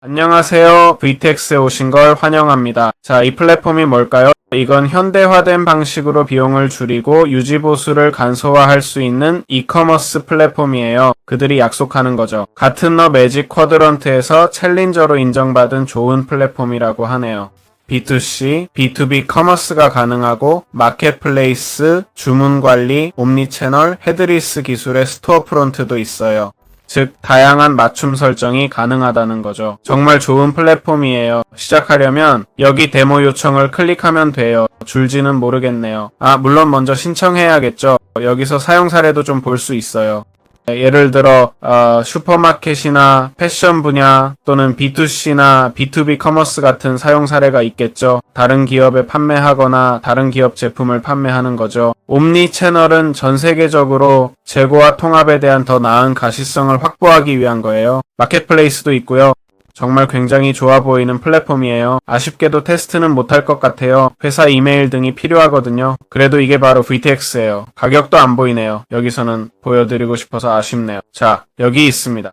안녕하세요. VTX에 오신 걸 환영합니다. 자, 이 플랫폼이 뭘까요? 이건 현대화된 방식으로 비용을 줄이고 유지보수를 간소화할 수 있는 이커머스 플랫폼이에요. 그들이 약속하는 거죠. 같은 너 매직 쿼드런트에서 챌린저로 인정받은 좋은 플랫폼이라고 하네요. B2C, B2B 커머스가 가능하고 마켓플레이스, 주문 관리, 옴니채널, 헤드리스 기술의 스토어 프론트도 있어요. 즉, 다양한 맞춤 설정이 가능하다는 거죠. 정말 좋은 플랫폼이에요. 시작하려면 여기 데모 요청을 클릭하면 돼요. 줄지는 모르겠네요. 아, 물론 먼저 신청해야겠죠. 여기서 사용 사례도 좀 볼 수 있어요. 예를 들어 어, 슈퍼마켓이나 패션 분야 또는 B2C나 B2B 커머스 같은 사용 사례가 있겠죠. 다른 기업에 판매하거나 다른 기업 제품을 판매하는 거죠. 옴니 채널은 전 세계적으로 재고와 통합에 대한 더 나은 가시성을 확보하기 위한 거예요. 마켓플레이스도 있고요. 정말 굉장히 좋아 보이는 플랫폼이에요. 아쉽게도 테스트는 못할 것 같아요. 회사 이메일 등이 필요하거든요. 그래도 이게 바로 VTX예요. 가격도 안 보이네요. 여기서는 보여드리고 싶어서 아쉽네요. 자, 여기 있습니다.